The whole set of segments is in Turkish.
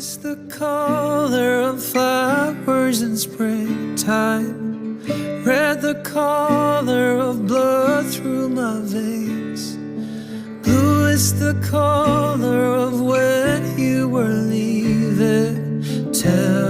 is the color of flowers in springtime. Red, the color of blood through my veins. Blue is the color of when you were leaving. Tell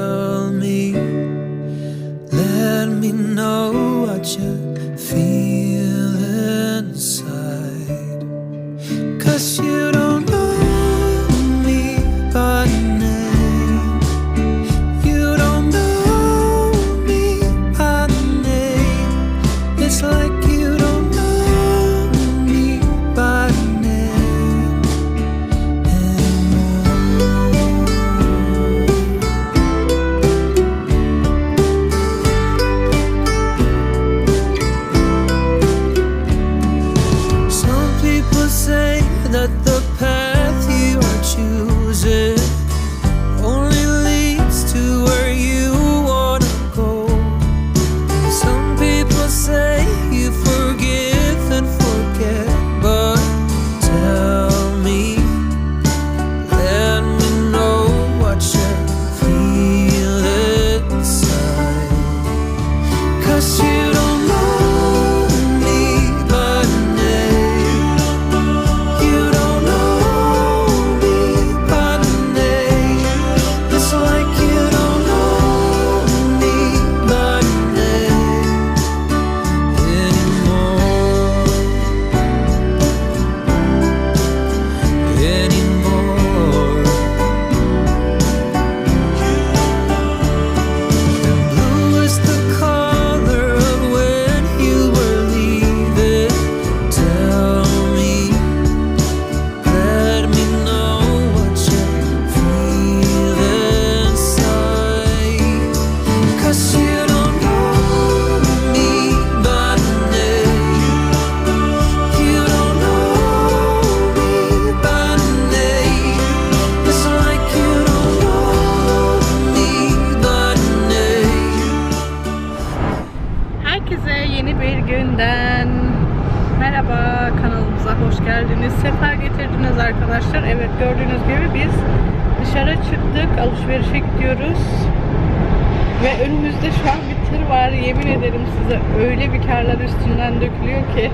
size öyle bir karlar üstünden dökülüyor ki.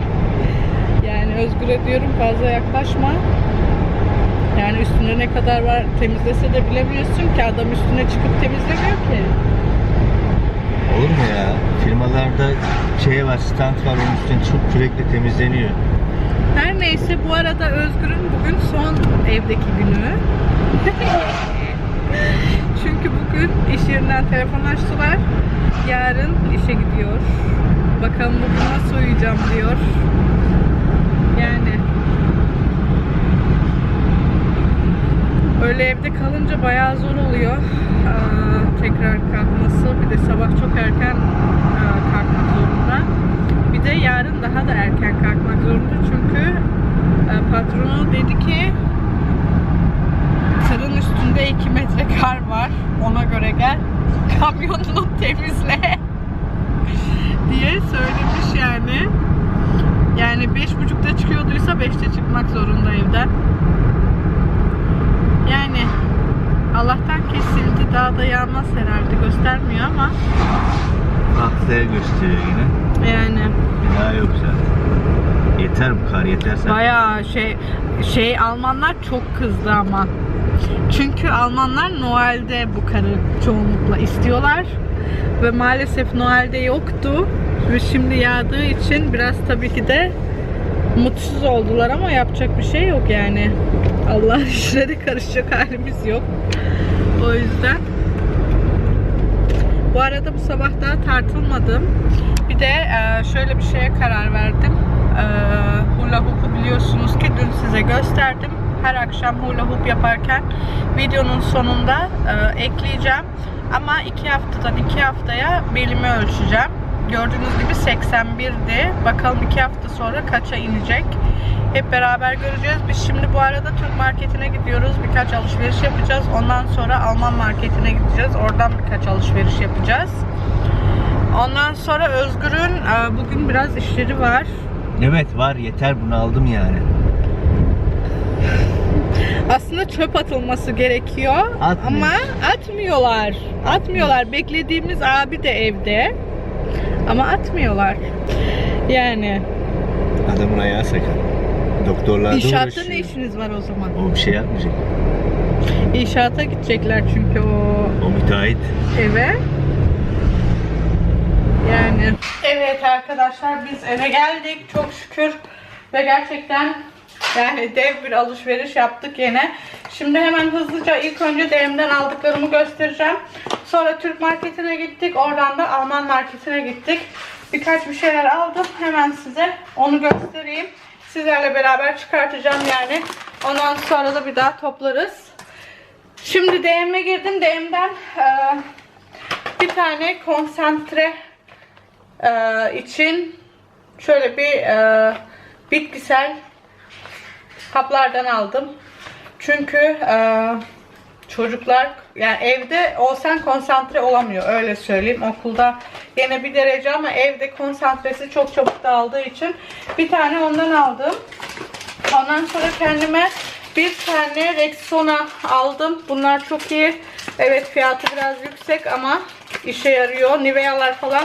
Yani Özgür'e diyorum fazla yaklaşma. Yani üstünde ne kadar var temizlese de bilemiyorsun ki adam üstüne çıkıp temizlemiyor ki. Olur mu ya? Firmalarda şey var, stand var, onun üstüne çok sürekli temizleniyor. Her neyse bu arada Özgür'ün bugün son evdeki günü. Çünkü bugün iş yerinden telefon açtılar. Yarın işe gidiyor. Bakalım bugün nasıl uyuyacağım diyor. Yani öyle evde kalınca bayağı zor oluyor. Aa, tekrar kalkması. Bir de sabah çok erken aa, kalkmak zorunda. Bir de yarın daha da erken kalkmak zorunda. Çünkü e, patronu dedi ki tırın üstünde 2 metre kar var. Ona göre gel. Kamyonunu temizle. diye söylemiş yani. Yani beş buçukta çıkıyorduysa beşte çıkmak zorunda evden. Yani Allah'tan kesildi. Daha da yağmaz herhalde göstermiyor ama Haftaya gösteriyor yine. yani Bir daha yok zaten. Yeter bu kar yeter. Bayağı şey şey Almanlar çok kızdı ama. Çünkü Almanlar Noel'de bu karı çoğunlukla istiyorlar. Ve maalesef Noel'de yoktu. Ve şimdi yağdığı için biraz tabii ki de mutsuz oldular ama yapacak bir şey yok yani. Allah işleri karışacak halimiz yok. O yüzden bu arada bu sabah daha tartılmadım. Bir de e, şöyle bir şeye karar verdim. E, hula hoop'u biliyorsunuz ki dün size gösterdim. Her akşam hula hoop yaparken videonun sonunda e, ekleyeceğim. Ama iki haftadan iki haftaya belimi ölçeceğim. Gördüğünüz gibi 81'di. Bakalım iki hafta sonra kaça inecek. Hep beraber göreceğiz. Biz şimdi bu arada Türk marketine gidiyoruz. Birkaç alışveriş yapacağız. Ondan sonra Alman marketine gideceğiz. Oradan birkaç alışveriş yapacağız. Ondan sonra Özgür'ün e, bugün biraz işleri var. Evet var yeter bunu aldım yani. Aslında çöp atılması gerekiyor Atmıyor. ama atmıyorlar. Atmıyorlar. Beklediğimiz abi de evde. Ama atmıyorlar. Yani Adamın ayağı sakat. Doktorlar inşaatta ne işiniz var o zaman? O bir şey yapmayacak. İnşaata gidecekler çünkü o O müteahhit. eve. Yani. Evet arkadaşlar biz eve geldik çok şükür ve gerçekten yani dev bir alışveriş yaptık yine. Şimdi hemen hızlıca ilk önce DM'den aldıklarımı göstereceğim. Sonra Türk marketine gittik. Oradan da Alman marketine gittik. Birkaç bir şeyler aldım. Hemen size onu göstereyim. Sizlerle beraber çıkartacağım yani. Ondan sonra da bir daha toplarız. Şimdi DM'e girdim. DM'den eee, bir tane konsantre eee, için şöyle bir eee, bitkisel kaplardan aldım. Çünkü eee, çocuklar yani evde olsan konsantre olamıyor öyle söyleyeyim. Okulda yine bir derece ama evde konsantresi çok çabuk dağıldığı için bir tane ondan aldım. Ondan sonra kendime bir tane Rexona aldım. Bunlar çok iyi. Evet fiyatı biraz yüksek ama işe yarıyor. Nivea'lar falan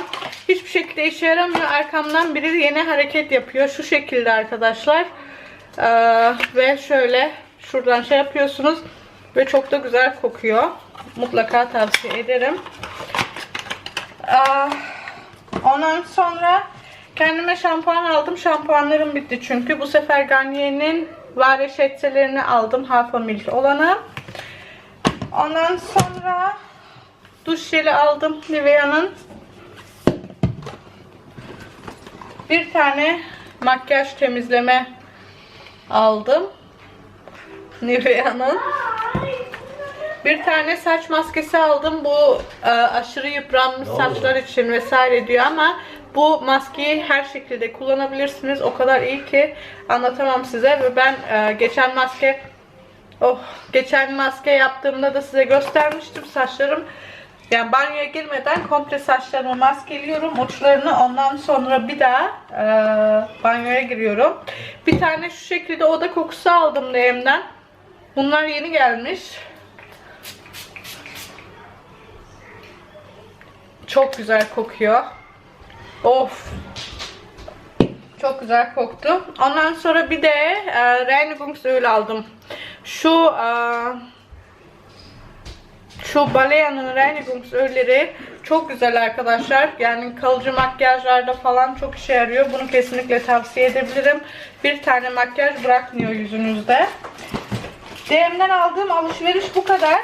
hiçbir şekilde işe yaramıyor. Arkamdan biri yine hareket yapıyor. Şu şekilde arkadaşlar. Ee, ve şöyle şuradan şey yapıyorsunuz. Ve çok da güzel kokuyor. Mutlaka tavsiye ederim. Aa, Ondan sonra kendime şampuan aldım. Şampuanlarım bitti çünkü. Bu sefer Garnier'in Vare şettelerini aldım. Half Milk olanı. Ondan sonra duş jeli aldım Nivea'nın. Bir tane makyaj temizleme aldım. Nivea'nın. Bir tane saç maskesi aldım. Bu e, aşırı yıpranmış saçlar için vesaire diyor ama bu maskeyi her şekilde kullanabilirsiniz. O kadar iyi ki anlatamam size ve ben e, geçen maske oh geçen maske yaptığımda da size göstermiştim saçlarım. Yani banyoya girmeden komple saçlarımı maskeliyorum uçlarını ondan sonra bir daha e, banyoya giriyorum. Bir tane şu şekilde oda kokusu aldım Lehem'den. Bunlar yeni gelmiş. Çok güzel kokuyor. Of. Çok güzel koktu. Ondan sonra bir de e, Reinigungsöl aldım. Şu e, şu Balea'nın Reinigungsölleri çok güzel arkadaşlar. Yani kalıcı makyajlarda falan çok işe yarıyor. Bunu kesinlikle tavsiye edebilirim. Bir tane makyaj bırakmıyor yüzünüzde. DM'den aldığım alışveriş bu kadar.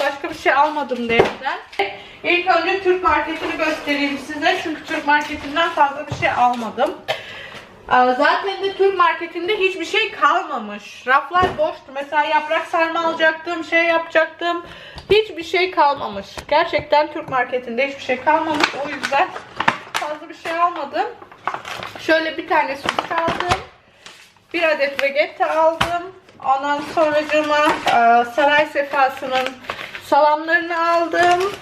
Başka bir şey almadım DM'den. İlk önce Türk marketini göstereyim size. Çünkü Türk marketinden fazla bir şey almadım. Zaten de Türk marketinde hiçbir şey kalmamış. Raflar boştu. Mesela yaprak sarma alacaktım, şey yapacaktım. Hiçbir şey kalmamış. Gerçekten Türk marketinde hiçbir şey kalmamış. O yüzden fazla bir şey almadım. Şöyle bir tane sucuk aldım. Bir adet vegette aldım. Ondan sonracığıma e, saray sefasının salamlarını aldım.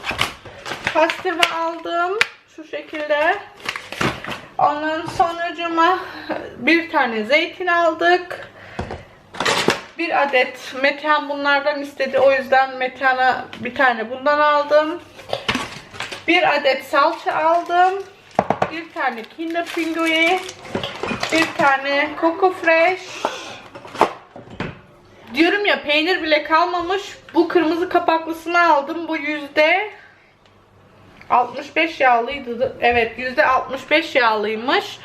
Pastırma aldım. Şu şekilde. Ondan sonracığıma bir tane zeytin aldık. Bir adet Metehan bunlardan istedi. O yüzden Metehan'a bir tane bundan aldım. Bir adet salça aldım. Bir tane Kinder Pinguin. Bir tane Coco Fresh. Diyorum ya peynir bile kalmamış. Bu kırmızı kapaklısını aldım. Bu yüzde 65 yağlıydı. Evet yüzde 65 yağlıymış.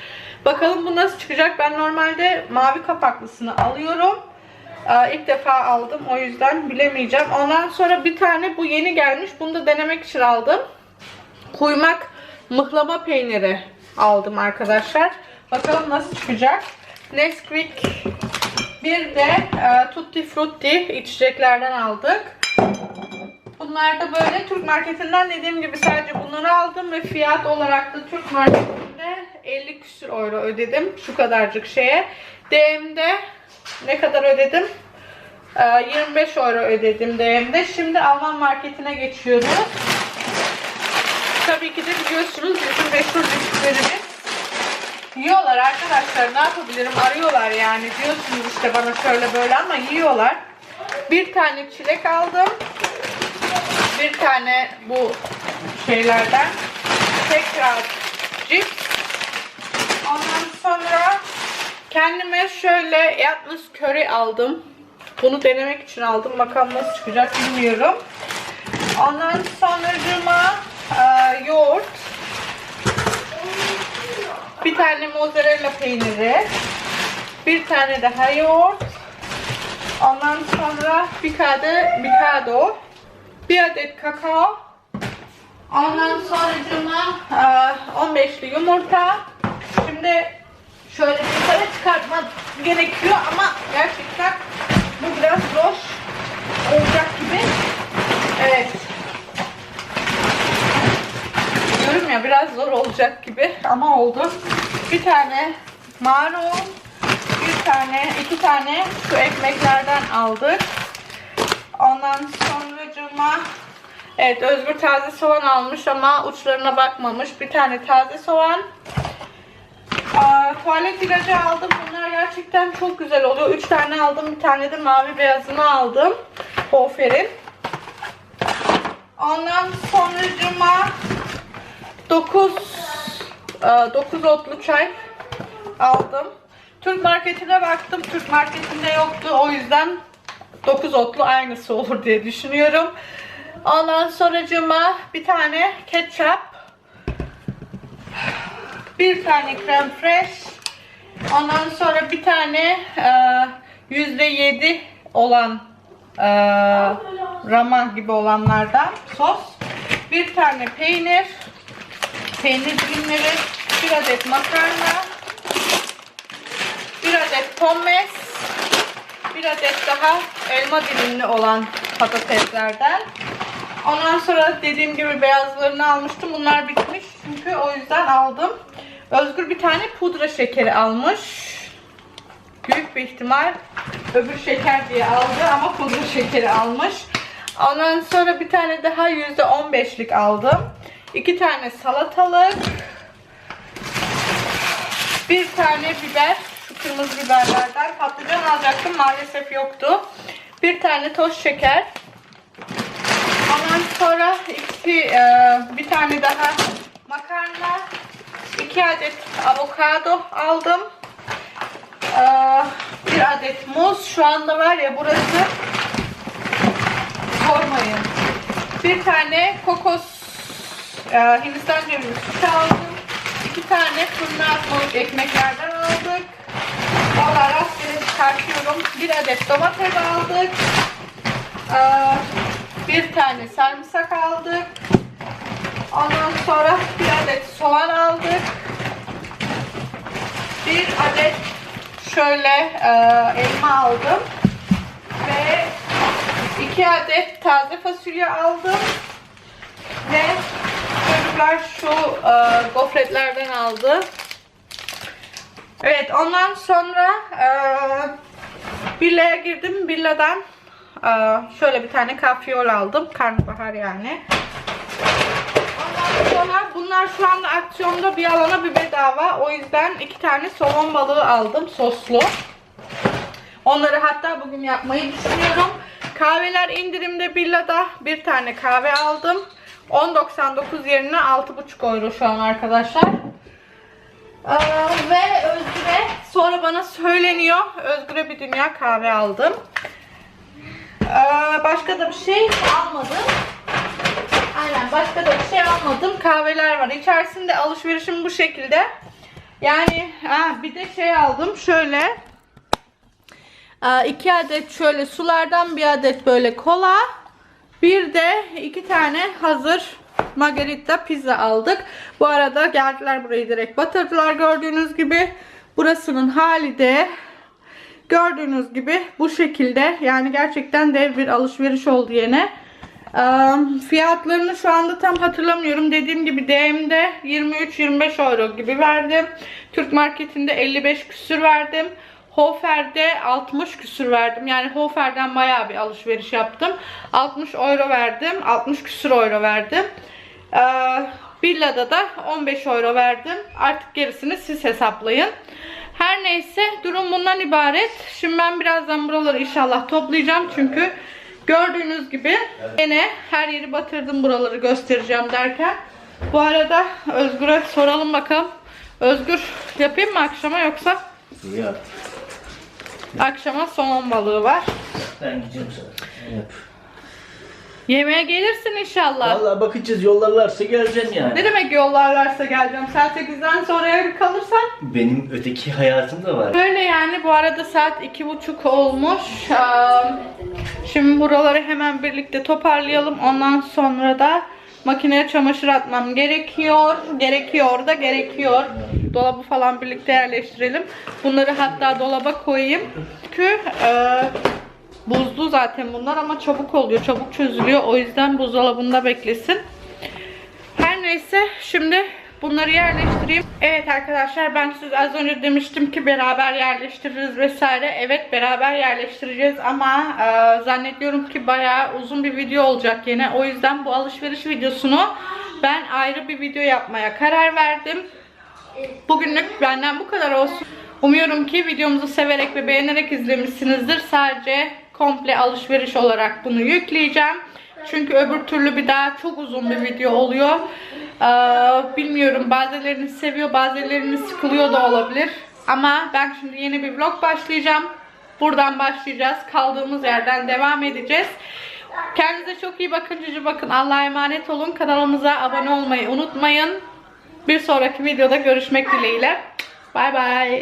Bakalım bu nasıl çıkacak. Ben normalde mavi kapaklısını alıyorum. Ee, ilk defa aldım. O yüzden bilemeyeceğim. Ondan sonra bir tane bu yeni gelmiş. Bunu da denemek için aldım. Kuymak mıhlama peyniri aldım arkadaşlar. Bakalım nasıl çıkacak. Nesquik bir de e, Tutti Frutti içeceklerden aldık. Bunlar da böyle Türk marketinden dediğim gibi sadece bunları aldım ve fiyat olarak da Türk marketinde 50 küsür euro ödedim şu kadarcık şeye. DM'de ne kadar ödedim? Ee, 25 euro ödedim DM'de. Şimdi Alman marketine geçiyoruz. Tabii ki de biliyorsunuz bizim meşhur bisküvilerimiz Yiyorlar arkadaşlar ne yapabilirim arıyorlar yani diyorsunuz işte bana şöyle böyle ama yiyorlar. Bir tane çilek aldım. Bir tane bu şeylerden. Tekrar cips. Ondan sonra kendime şöyle yalnız köri aldım. Bunu denemek için aldım. Bakalım nasıl çıkacak bilmiyorum. Ondan sonracıma e, yoğurt. Bir tane mozzarella peyniri. Bir tane daha yoğurt. Ondan sonra bir kade mikado. Bir adet kakao. Ondan sonracıma e, 15'li yumurta. Şimdi şöyle yukarı çıkartmak gerekiyor ama gerçekten bu biraz zor olacak gibi. Evet. Diyorum ya biraz zor olacak gibi ama oldu. Bir tane marul, bir tane, iki tane şu ekmeklerden aldık. Ondan sonracıma Evet Özgür taze soğan almış ama uçlarına bakmamış. Bir tane taze soğan. Tuvalet ilacı aldım. Bunlar gerçekten çok güzel oluyor. Üç tane aldım. Bir tane de mavi beyazını aldım. Hofer'in. Ondan sonracıma 9 9 otlu çay aldım. Türk marketine baktım. Türk marketinde yoktu. O yüzden 9 otlu aynısı olur diye düşünüyorum. Ondan sonracıma bir tane ketçap. Bir tane krem fresh. Ondan sonra bir tane e, yüzde yedi olan e, rama gibi olanlardan sos. Bir tane peynir. Peynir dilimleri. Bir adet makarna. Bir adet pommes. Bir adet daha elma dilimli olan patateslerden. Ondan sonra dediğim gibi beyazlarını almıştım. Bunlar bitmiş çünkü o yüzden aldım. Özgür bir tane pudra şekeri almış. Büyük bir ihtimal öbür şeker diye aldı ama pudra şekeri almış. Ondan sonra bir tane daha %15'lik aldım. İki tane salatalık. Bir tane biber. Şu kırmızı biberlerden. Patlıcan alacaktım maalesef yoktu. Bir tane toz şeker. Ondan sonra iki, e, bir tane daha makarna, iki adet avokado aldım. E, bir adet muz. Şu anda var ya burası sormayın. Bir tane kokos e, Hindistan cevizi sütü aldım. İki tane fırına atmalık ekmeklerden aldık. Valla rastgele çıkartıyorum. Bir adet domates aldık. E, bir tane sarımsak aldık. Ondan sonra bir adet soğan aldık. Bir adet şöyle e, elma aldım. Ve iki adet taze fasulye aldım. Ve çocuklar şu e, gofretlerden aldı. Evet ondan sonra e, villaya girdim. Villadan ee, şöyle bir tane kafiyol aldım. Karnabahar yani. Sonra bunlar şu anda aksiyonda bir alana bir bedava. O yüzden iki tane somon balığı aldım soslu. Onları hatta bugün yapmayı düşünüyorum. Kahveler indirimde Billa'da bir tane kahve aldım. 10.99 yerine 6.5 euro şu an arkadaşlar. Ee, ve Özgür'e sonra bana söyleniyor. Özgür'e bir dünya kahve aldım. Ee, başka da bir şey almadım. Aynen başka da bir şey almadım. Kahveler var. İçerisinde alışverişim bu şekilde. Yani ha, bir de şey aldım. Şöyle Ee, iki adet şöyle sulardan bir adet böyle kola. Bir de iki tane hazır margarita pizza aldık. Bu arada geldiler burayı direkt batırdılar gördüğünüz gibi. Burasının hali de Gördüğünüz gibi bu şekilde yani gerçekten dev bir alışveriş oldu yine. Fiyatlarını şu anda tam hatırlamıyorum. Dediğim gibi DM'de 23-25 euro gibi verdim. Türk marketinde 55 küsür verdim. Hofer'de 60 küsür verdim. Yani Hofer'den bayağı bir alışveriş yaptım. 60 euro verdim. 60 küsür euro verdim. Ee, da 15 euro verdim. Artık gerisini siz hesaplayın. Her neyse durum bundan ibaret. Şimdi ben birazdan buraları inşallah toplayacağım. Çünkü gördüğünüz gibi yine her yeri batırdım buraları göstereceğim derken. Bu arada Özgür'e soralım bakalım. Özgür yapayım mı akşama yoksa yap. akşama somon balığı var. Ben gideceğim sana. Yap. Yemeğe gelirsin inşallah. Vallahi bakacağız yollarlarsa geleceğim yani. Ne demek yollarlarsa geleceğim. Saat 8'den sonra evde kalırsan Benim öteki hayatım da var. Böyle yani bu arada saat iki buçuk olmuş. Şimdi buraları hemen birlikte toparlayalım. Ondan sonra da makineye çamaşır atmam gerekiyor. Gerekiyor da gerekiyor. Dolabı falan birlikte yerleştirelim. Bunları hatta dolaba koyayım. Çünkü e, buzlu zaten bunlar ama çabuk oluyor. Çabuk çözülüyor. O yüzden buzdolabında beklesin. Her neyse şimdi bunları yerleştireyim. Evet arkadaşlar ben size az önce demiştim ki beraber yerleştiririz vesaire. Evet beraber yerleştireceğiz ama e, zannediyorum ki bayağı uzun bir video olacak yine. O yüzden bu alışveriş videosunu ben ayrı bir video yapmaya karar verdim. Bugünlük benden bu kadar olsun. Umuyorum ki videomuzu severek ve beğenerek izlemişsinizdir. Sadece komple alışveriş olarak bunu yükleyeceğim. Çünkü öbür türlü bir daha çok uzun bir video oluyor. Ee, bilmiyorum bazılarını seviyor bazılarını sıkılıyor da olabilir. Ama ben şimdi yeni bir vlog başlayacağım. Buradan başlayacağız. Kaldığımız yerden devam edeceğiz. Kendinize çok iyi bakın. Cici bakın. Allah'a emanet olun. Kanalımıza abone olmayı unutmayın. Bir sonraki videoda görüşmek dileğiyle. Bay bay.